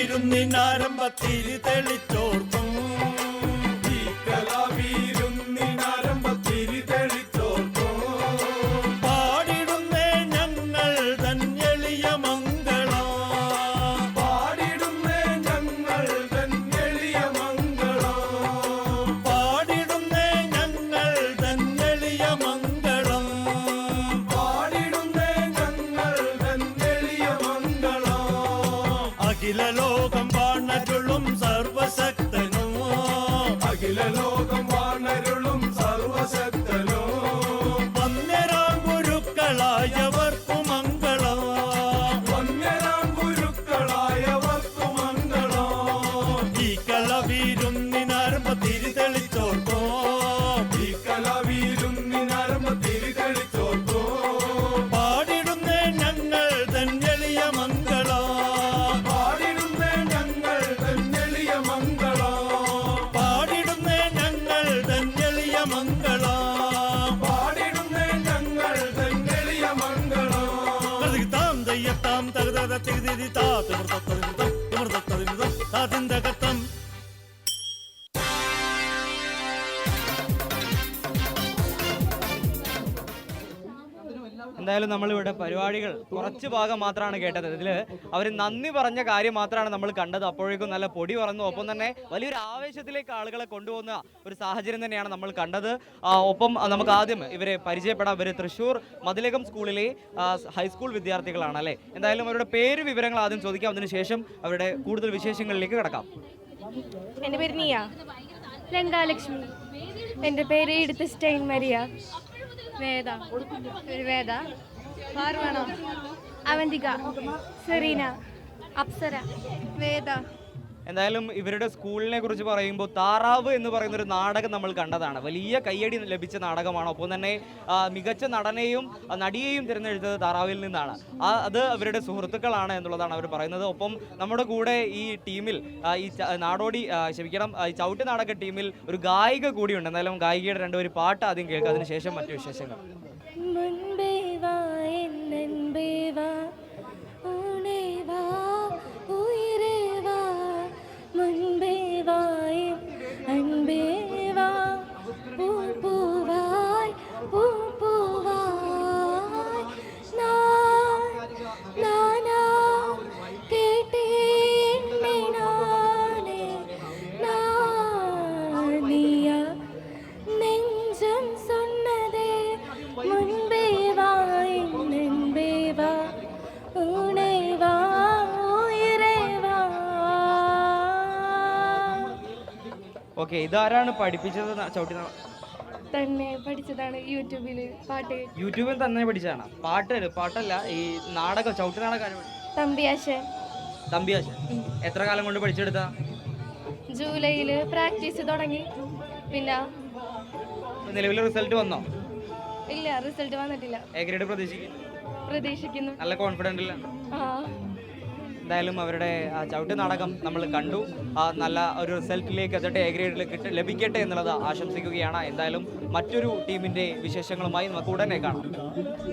ഇരുന്നിനാരംഭത്തിരി തെളിച്ചോർക്കും. അഖില ലോകം വാണരുളും സർവശക്തനും അഖില ലോകം വാണരുളും സർവശക്തനും വന്യരാം ഗുരുക്കളായവർക്കു മംഗളം വന്യരാം ഗുരുക്കളായവർക്കു മംഗളം ഈ കളവീരുന്നിനാരംഭത്തിരി തെളിച്ചോർക്കോ காதந்தக എന്തായാലും നമ്മളിവിടെ പരിപാടികൾ കുറച്ച് ഭാഗം മാത്രമാണ് കേട്ടത്. ഇതിൽ അവർ നന്ദി പറഞ്ഞ കാര്യം മാത്രമാണ് നമ്മൾ കണ്ടത്. അപ്പോഴേക്കും നല്ല പൊടി പറന്നു. ഒപ്പം തന്നെ വലിയൊരു ആവേശത്തിലേക്ക് ആളുകളെ കൊണ്ടുപോകുന്ന ഒരു സാഹചര്യം തന്നെയാണ് നമ്മൾ കണ്ടത്. ഒപ്പം നമുക്ക് ആദ്യം ഇവരെ പരിചയപ്പെടാം. ഇവർ തൃശ്ശൂർ മതിലകം സ്കൂളിലെ ഹൈസ്കൂൾ വിദ്യാർത്ഥികളാണ് അല്ലേ? എന്തായാലും അവരുടെ പേര് വിവരങ്ങൾ ആദ്യം ചോദിക്കാം. അതിനുശേഷം അവരുടെ കൂടുതൽ വിശേഷങ്ങളിലേക്ക് കിടക്കാം. എന്റെ പേര് നിയ. ലങ്കാലക്ഷ്മി എന്റെ പേര് ഇടുത്ത് സ്റ്റൈൻ മരിയ. വേദ. വേദ പാർവണ അവന്തിക സെറീന അപ്സര വേദ. എന്തായാലും ഇവരുടെ സ്കൂളിനെ കുറിച്ച് പറയുമ്പോൾ താറാവ് എന്ന് പറയുന്ന ഒരു നാടകം നമ്മൾ കണ്ടതാണ്. വലിയ കയ്യടി ലഭിച്ച നാടകമാണ്. ഒപ്പം തന്നെ മികച്ച നടനെയും നടിയെയും തിരഞ്ഞെടുത്തത് താറാവിൽ നിന്നാണ്. അത് അവരുടെ സുഹൃത്തുക്കളാണ് എന്നുള്ളതാണ് അവർ പറയുന്നത്. ഒപ്പം നമ്മുടെ കൂടെ ഈ ടീമിൽ ഈ നാടോടി ക്ഷമിക്കണം ഈ ചവിട്ട് നാടക ടീമിൽ ഒരു ഗായിക കൂടിയുണ്ട്. എന്തായാലും ഗായികയുടെ രണ്ടുപേര് പാട്ട് ആദ്യം കേൾക്കുക അതിനുശേഷം മറ്റു വിശേഷങ്ങൾ. ഓക്കെ ഇതാരാണ് പഠിപ്പിച്ചത് ചവിട്ടി തന്നെ പഠിച്ചതാണ് യൂട്യൂബിൽ പാട്ട് യൂട്യൂബിൽ തന്നെ പഠിച്ചതാണ്. പാട്ട് പാട്ടല്ല ഈ നാടകം ചവിട്ടി നാടകം തമ്പിയാശൻ തമ്പിയാശ എത്ര കാലം കൊണ്ട് പഠിച്ചെടുത്ത? ജൂലൈയിൽ പ്രാക്ടീസ് തുടങ്ങി. പിന്നെ നിലവിൽ റിസൾട്ട് വന്നോ? ഇല്ല റിസൾട്ട് വന്നിട്ടില്ല. എ ഗ്രേഡ് പ്രതീക്ഷിക്കുന്നു. പ്രതീക്ഷിക്കുന്നു. നല്ല കോൺഫിഡന്റ് ഇല്ല. ആ. എന്തായാലും അവരുടെ ആ ചവിട്ട് നാടകം നമ്മൾ കണ്ടു. നല്ല ഒരു റിസൾട്ടിലേക്ക് എത്തട്ടെ എ ഗ്രേഡിൽ കിട്ട ലഭിക്കട്ടെ എന്നുള്ളത് ആശംസിക്കുകയാണ്. എന്തായാലും മറ്റൊരു ടീമിന്റെ വിശേഷങ്ങളുമായി നമുക്ക് ഉടനെ കാണാം.